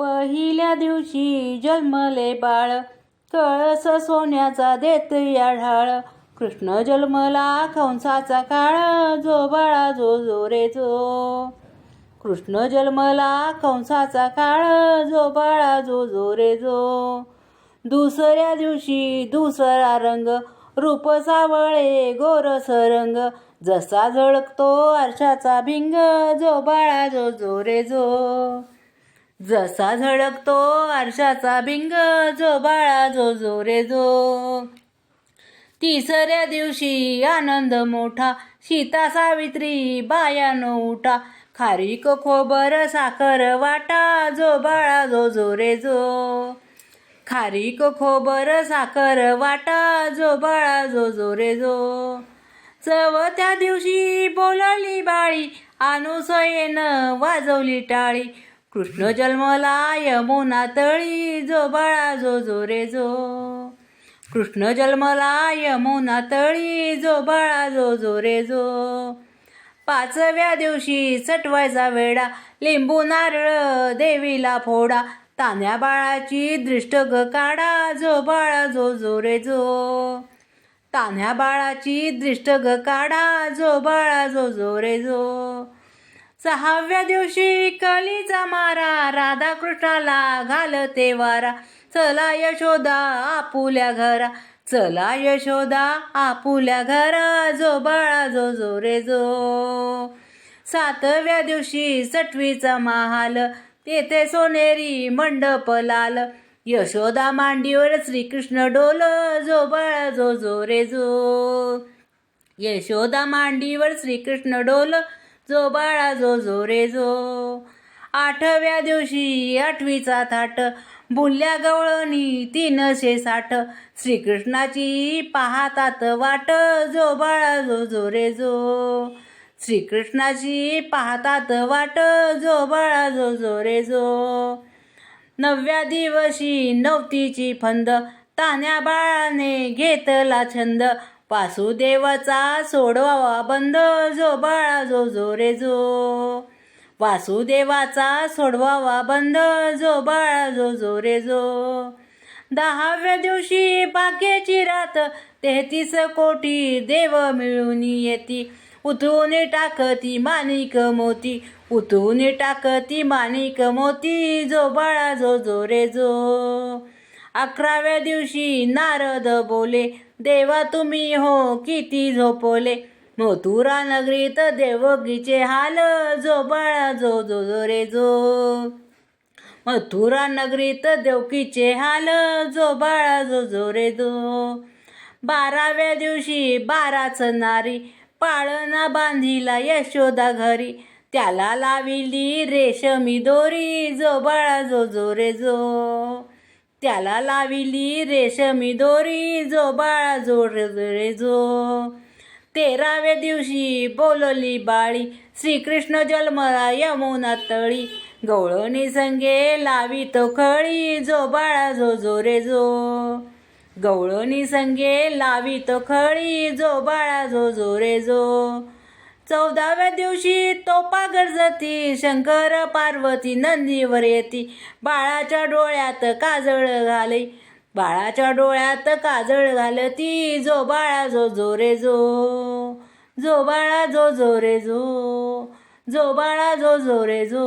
पहिल्या दिवशी जन्मले बाळ. कळस सोन्याचा देत या ढाळ. कृष्ण जन्मला कंसाचा काळ. जो बाळा जो जो रे जो कृष्ण जन्मला कंसाचा काळ. जो बाळा जो जो रे जो दुसऱ्या दिवशी दुसरा रंग. रूप सावळे गोरस रंग जसा झळकतो आरशाचा भिंग. जो बाळा जो जो रे जो जसा झळकतो आरशाचा भिंग जो बाळा जो जो रे जो तिसऱ्या दिवशी आनंद मोठा सीता सावित्री बायानो उठा खारीक खोबर साखर वाटा जो बाळा जो जो रे जो खारीक खोबर साखर वाटा जो बाळा जो जो रे जो चवथ्या दिवशी बोलली बाळी अनुसयेनं वाजवली टाळी कृष्ण जन्मला यमुना तळी जो बाळा जो जो रे जो. कृष्ण जन्मला यमुना तळी जो बाळा जो जो रे जो. पाचव्या दिवशी सटवायचा वेडा लिंबू नारळ देवीला फोडा तान्या बाळाची दृष्ट ग काढा जो बाळा जो जो रे जो. तान्ह्या बाळाची दृष्ट ग काढा जो बाळा जो जो रे जो. सहाव्या दिवशी कलीचा मारा राधाकृष्णाला घालते वारा. चला यशोदा आपुल्या घरा. चला यशोदा आपुल्या घरा. जो बाळा जो जो रे जो. सातव्या दिवशी सटवीचा महाल. तेथे सोनेरी मंडप लाल. यशोदा मांडीवर श्रीकृष्ण डोल. जो बाळा जो जो रे जो. यशोदा मांडीवर श्रीकृष्ण डोल. जो बाळा जो जो रे जो. आठव्या दिवशी आठवीचा थाट बुल्या गवळणी तीनशे साठ. श्रीकृष्णाची पाहतात वाट जो बाळा जो जो रे जो. श्रीकृष्णाची पाहतात वाट जो बाळा जो जो रे जो. नवव्या दिवशी नवतीची फंद तान्या बाळाने घेतला छंद वासुदेवाचा सोडवावा बंद जो बाळा जो जो रे जो. वासुदेवाचा सोडवावा बंद जो बाळा जो जो रे जो. दहाव्या दिवशी बागेची रात तेहतीस कोटी देव मिळून येती. उतरून टाकती माणिक मोती उतरून टाकती माणिक मोती जो बाळा जो जो रे जो. अकराव्या दिवशी नारद बोले देवा तुम्ही हो किती झोपवले. मथुरा नगरीत देवगीचे हाल जो बाळा जो जो जो रे जो. मथुरा नगरीत देवकीचे हाल जो बाळा जो जो रे जो. बाराव्या दिवशी बाराच नारी पाळणा बांधिला यशोदा घरी. त्याला लाविली रेशमी दोरी जो बाळा जो जो रे जो. त्याला लाविली रेशमी दोरी जो बाळा जो रे जो. तेराव्या दिवशी बोलवली बाळी श्रीकृष्ण जन्मला यमुना तळी. गवळणी संगे लावी तो खळी जो बाळा जो जो रे जो. गवळणी संगे लावी तो खळी जो बाळा जो जो रे जो. चौदाव्या दिवशी तोपा गरजती शंकर पार्वती नंदीवर येती. बाळाच्या डोळ्यात काजळ घाले बाळाच्या डोळ्यात काजळ घालती. जो बाळा जो जो रे जो जो बाळा जो जो रे जो जो बाळा जो जो रे जो.